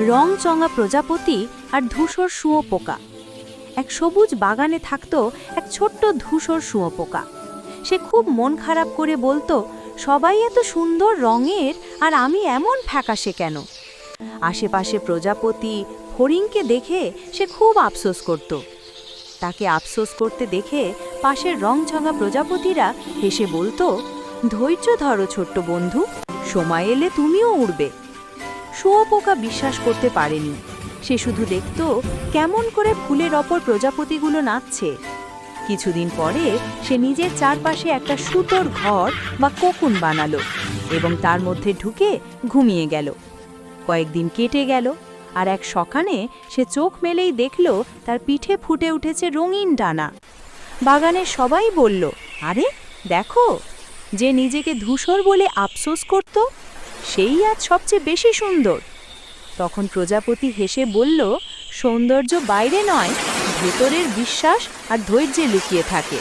রংচঙা প্রজাপতি আর ধূসর শুঁয়োপোকা এক সবুজ বাগানে থাকত এক ছোট্ট ধূসর শুঁয়োপোকা সে খুব মন খারাপ করে বলতো, সবাই এত সুন্দর রঙের, আর আমি এমন ফ্যাকাশে কেন? আশেপাশে প্রজাপতি হরিণকে দেখে সে খুব আফসোস করত। তাকে আফসোস করতে দেখে পাশের রংচঙা প্রজাপতিরা হেসে বলতো, ধৈর্য ধরো ছোট্ট বন্ধু, সময় এলে তুমিও উড়বে। শুয়োপোকা বিশ্বাস করতে পারেনি। সে শুধু দেখত কেমন করে ফুলের অপর প্রজাপতিগুলো নাচছে। কিছুদিন পরে সে নিজের চারপাশে একটা সুতোর ঘর বা কোকুন বানালো এবং তার মধ্যে ঢুকে ঘুমিয়ে গেল। কয়েকদিন কেটে গেল আর এক সকানে সে চোখ মেলেই দেখল তার পিঠে ফুটে উঠেছে রঙিন ডানা। বাগানের সবাই বলল, আরে, দেখো, যে নিজেকে ধূসর বলে আফসোস করত সেই আজ সবচেয়ে বেশি সুন্দর। তখন প্রজাপতি হেসে বলল, সৌন্দর্য বাইরে নয়, ভেতরের বিশ্বাস আর ধৈর্যে লুকিয়ে থাকে।